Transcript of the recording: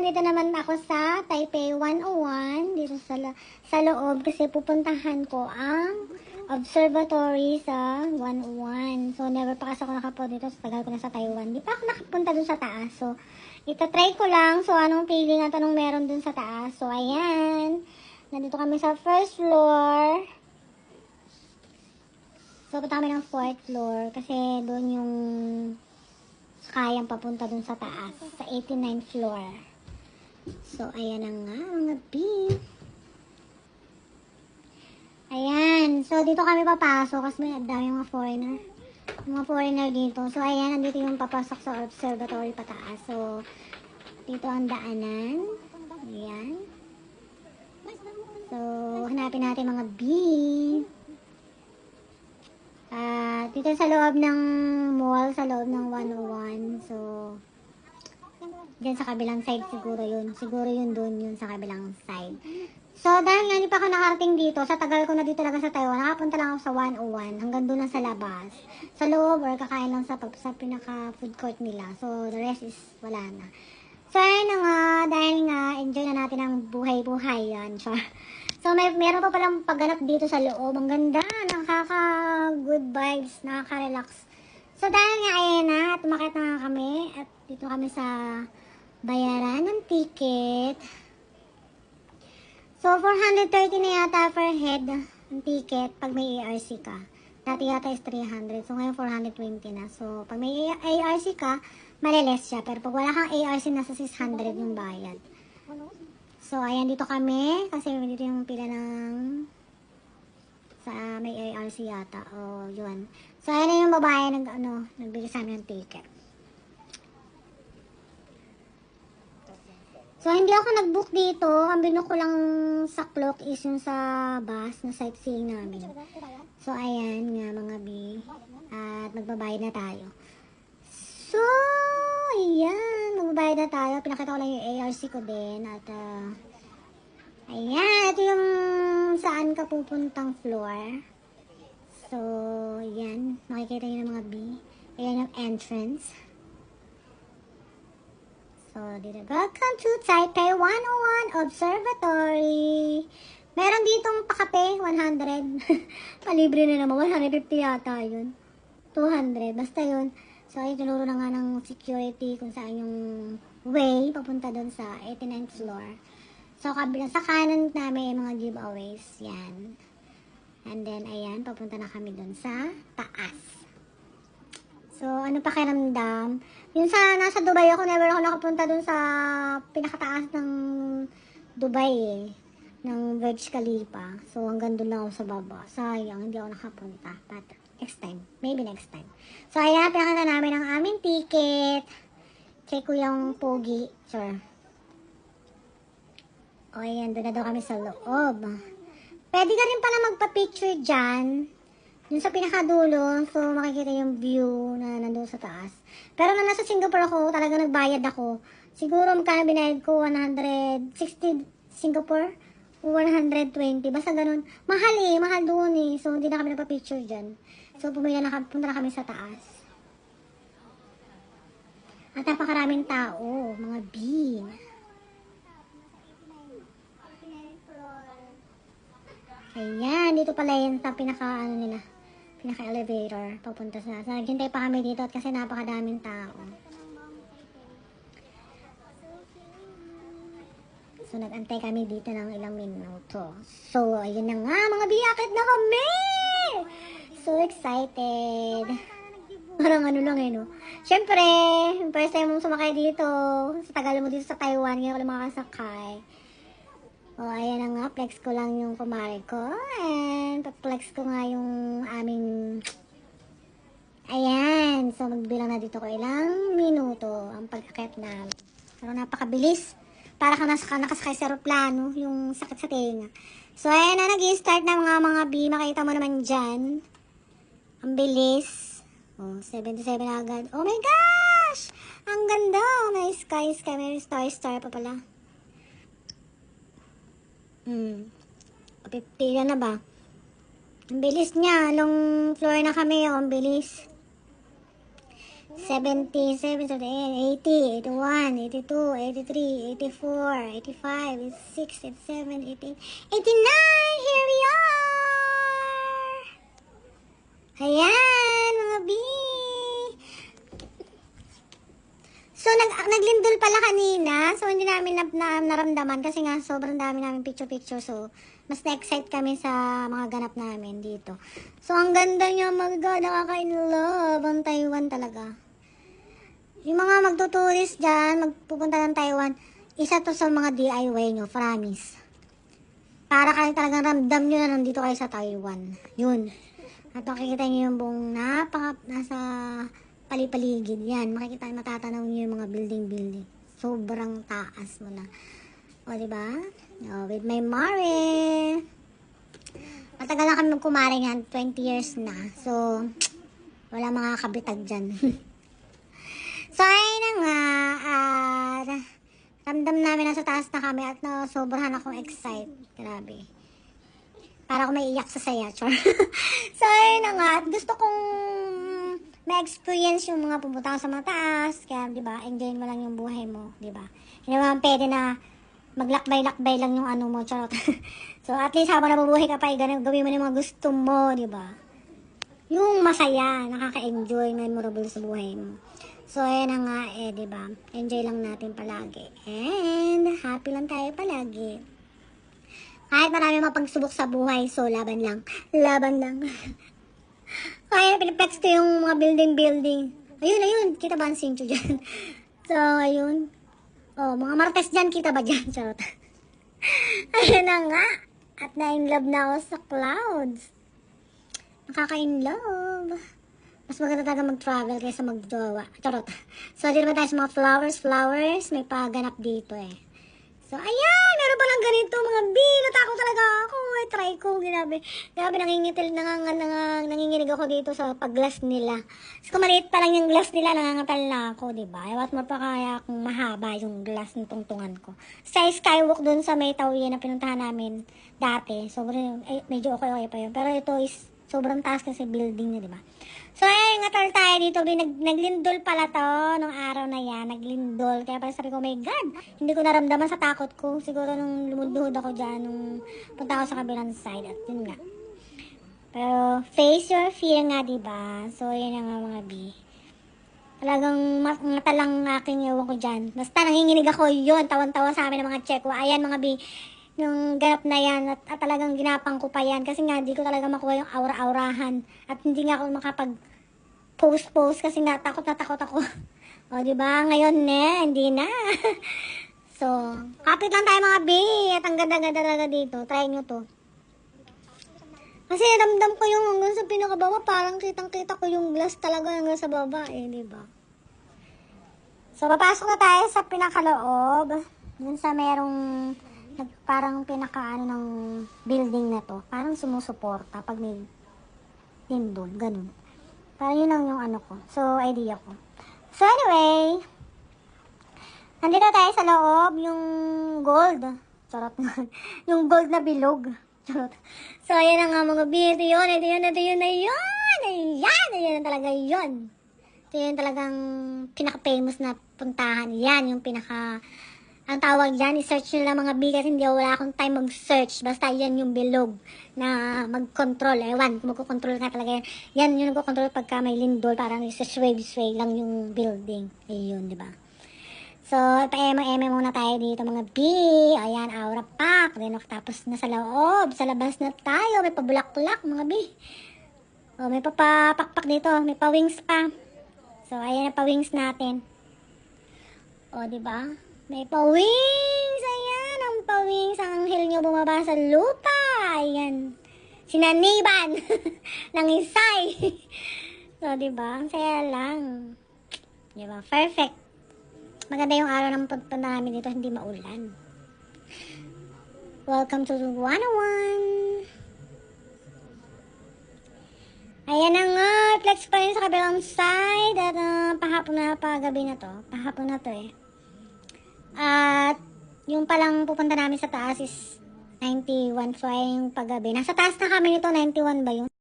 nandito naman ako sa Taipei 101, dito sa, sa loob, kasi pupuntahan ko ang observatory sa 101. So, never pa kasi ako nakapunta dito, tagal ko na sa Taiwan. Di pa ako nakapunta dun sa taas. So, itatry ko lang. So, anong feeling at anong meron dun sa taas. So, ayan. Nandito kami sa first floor. So, punta kami ng fourth floor kasi doon yung kayang papunta dun sa taas, sa 89th floor. So, ayan na nga, mga B. Ayan, so dito kami papasok kasi may dami mga foreigner. Mga foreigner dito. So, ayan, nandito yung papasok sa observatory pataas. So, dito ang daanan. Ayan. So, hanapin natin mga B. Ah, dito sa loob ng mall, sa loob ng 101. So, dyan sa kabilang side siguro yun. Siguro yun doon yun sa kabilang side. So, dahil nga hindi pa ako nakarating dito, sa tagal ko na dito talaga sa Taiwan, nakapunta lang ako sa 101, hanggang doon lang sa labas. Sa loob, or kakain lang sa, sa pinaka food court nila. So, the rest is wala na. So, ayun na nga, dahil nga, enjoy na natin ang buhay-buhay yan. Siya. So, may, meron pa palang pagganap dito sa loob. Ang ganda, nakaka-good vibes, nakaka-relax. So, dahil nga, ayan na, tumakit na nga kami. At dito kami sa bayaran ng ticket. So, 430 na yata per head ang ticket pag may ARC ka. Dati yata is 300. So, ngayon 420 na. So, pag may ARC ka, maliles siya. Pero pag wala kang ARC, nasa 600 yung bayad. So, ayan dito kami. Kasi dito yung pila ng sa may ARC yata. O, yun. So, ayan na yung babae nag, ano, nagbigay sa amin ng ticket. So, hindi ako nag-book dito. Ang binook ko lang sa clock is yung sa bus na sightseeing namin. So, ayan nga mga B. At magbabayad na tayo. So, ayan. Magbabayad na tayo. Pinakita ko lang yung ARC ko din. At, ah, ayan. Ito yung saan ka pupuntang floor. So, ayan. Makikita nyo ng mga B. Ayan yung entrance. So, dito. Welcome to Taipei 101 Observatory. Meron ditong pakape, 100. Palibre na naman, 150 yata yun. 200, basta yun. So, ay tinuro na nga ng security kung saan yung way papunta doon sa 89th floor. So, kabilang sa kanan namin yung mga giveaways. Yan. And then, ayan, papunta na kami doon sa taas. So, ano pakiramdam? Yung sa, nasa Dubai ako, never ako nakapunta dun sa pinakataas ng Dubai eh. Ng Burj Khalifa. So, hanggang dun lang ako sa baba. Sayang, hindi ako nakapunta. But, next time. Maybe next time. So, ayan, pinakita namin ang aming ticket. Ko yung pogi. Sure. O, ayan, doon na daw kami sa loob. Pwede ka rin pala magpa-picture dyan. Yung sa pinakadulo, so makikita yung view na nandun sa taas. Pero nung nasa Singapore ako, talaga nagbayad ako. Siguro magkano binayad ko, 160 Singapore o 120. Basta ganun. Mahal eh, mahal doon eh. So hindi na kami nagpa-picture dyan. So pumila na punta na kami sa taas. At napakaraming tao, mga bean. Ayan, dito pala yun sa pinaka ano nila pinaka-elevator papunta sa so, naghintay pa kami dito at kasi napakadaming tao. So nagantay kami dito ng ilang minuto. So ayun na nga mga biyakit na kami! So excited. Parang ano lang eh no? Syempre first time mong sumakay dito sa tagal mo dito sa Taiwan ngayon ko lang makakasakay o, oh, ayan na nga, flex ko lang yung kumare ko. And, flex ko nga yung aming... Ayan. So, magbilang na dito ko ilang minuto ang pag-akit na. Pero napakabilis. Para ka nasa, nakasakay sa aeroplano, yung sakit sa tenga. So, ayan na, nag-start na mga mga B. Makita mo naman dyan. Ang bilis. Oh, 77 agad. Oh my gosh! Ang ganda. May sky, sky. May star, star pa pala. Hmm. Pipila na ba? Ang bilis niya. Long floor na kami. Oh, ang bilis. 70, 70, 80, 81, 82, 83, 84, 85, 86, 87, 88, 89! Here we are! Ayan, mga B! So, nag naglindol pala kanina. So, hindi namin na, na, naramdaman kasi nga sobrang dami namin picture-picture. So, mas na-excite kami sa mga ganap namin dito. So, ang ganda niya, my God, nakaka-in-love ang Taiwan talaga. Yung mga magtuturist dyan, magpupunta ng Taiwan, isa to sa mga DIY nyo, promise. Para kayo talagang ramdam nyo na nandito kayo sa Taiwan. Yun. At makikita nyo yung buong napaka, nasa palipaligid. Yan, makikita, matatanaw nyo yung mga building-building. Sobrang taas mo na. O, di ba? With my Mare. Matagal na kami magkumaring yan, 20 years na. So, wala mga kabitag dyan. so, ayun na nga. At, ramdam namin na taas na kami at na sobrahan akong excited. Grabe. Para ako maiiyak sa saya, char. so, ayun na nga. At gusto kong ma-experience yung mga pumunta sa mataas. Kaya, di ba, enjoy mo lang yung buhay mo, di ba? Hindi naman pwede na maglakbay-lakbay lang yung ano mo, charot. so, at least habang nabubuhay ka pa, eh, ganun, gawin mo yung mga gusto mo, di ba? Yung masaya, nakaka-enjoy, memorable sa buhay mo. So, ayan nga, eh, di ba? Enjoy lang natin palagi. And, happy lang tayo palagi. Kahit marami mapagsubok sa buhay, so laban lang. Laban lang. Kaya piniplex ko yung mga building-building. Ayun, ayun. Kita ba ang cincho dyan? so, ayun. Oh, mga martes dyan, kita ba dyan? Charot. ayun na nga. At na-in love na ako sa clouds. Nakaka-in love. Mas maganda talaga mag-travel kaysa mag-jowa. Charot. So, dito naman tayo sa mga flowers, flowers. May paganap dito eh. So, ayan! Meron pa lang ganito, mga B. Natakot talaga ako. Ay, try ko. Grabe. Grabe, nangingitil, nangang, nangang, nanginginig ako dito sa pag-glass nila. So, maliit pa lang yung glass nila, nangangatal na ako, di ba? What more pa kaya kung mahaba yung glass ng tungtungan ko. Sa skywalk dun sa may tawian na pinuntahan namin dati. Sobrang, eh, medyo okay-okay pa yun. Pero ito is sobrang taas kasi building niya, di ba? So, ayun, ngatal tayo dito. Nag, naglindol pala to nung araw na yan. Naglindol. Kaya pala sabi ko, oh my God, hindi ko naramdaman sa takot ko. Siguro nung lumudluhod ako dyan, nung punta ako sa kabilang side. At yun nga. Pero, face your fear nga, ba? So, yun nga mga B. Talagang ma- mata lang aking ewan ko dyan. Basta nanginginig ako yun. Tawan-tawa sa amin ng mga check. Ayan mga B yung ganap na yan at, at talagang ginapang ko pa yan kasi nga hindi ko talaga makuha yung aura-aurahan at hindi nga ako makapag post-post kasi nga takot na takot ako. o di ba ngayon ne, hindi na. so, kapit lang tayo mga B at ang ganda-ganda talaga dito. Try nyo to. Kasi ramdam ko yung hanggang sa pinakababa, parang kitang-kita ko yung glass talaga hanggang sa baba eh, di ba? So, papasok na tayo sa pinakaloob. Dun sa merong parang pinakaano ng building na to. Parang sumusuporta pag may lindol, ganun. Parang yun lang yung ano ko. So, idea ko. So, anyway, nandito tayo sa loob, yung gold. Charot na. yung gold na bilog. Charot. So, ayan na nga mga bi. Ito yun, ito yun, ito yun, ayan, ayan, ayan talaga yun. Ito yun talagang pinaka-famous na puntahan. Yan, yung pinaka, ang tawag dyan, i-search nyo lang mga bi kasi hindi wala akong time mag-search. Basta yan yung bilog na mag-control. Ewan, magko-control nga talaga yan. Yan yung nagko-control pagka may lindol, parang isa-sway-sway lang yung building. Ayun, di ba? So, pa-eme-eme muna tayo dito mga B. Ayan, aura pack. Then, tapos na sa loob. Sa labas na tayo. May pabulak-bulak mga B. O, may papapakpak dito. May pa-wings pa. So, ayan na pa-wings natin. O, di ba? May pa-wings. Ayan, ang pa-wings. Ang anghel nyo bumaba sa lupa. Ayan. Sinaniban ng isay. so, di ba? Ang saya lang. Di ba? Perfect. Maganda yung araw ng punta namin dito, hindi maulan. Welcome to 101. Ayan na nga, flex pa rin sa kabilang side at uh, pahapon na pagabi na to. Pahapon na to eh. At yung palang pupunta namin sa taas is 91. So ay yung paggabi. Nasa taas na kami nito, 91 ba yun?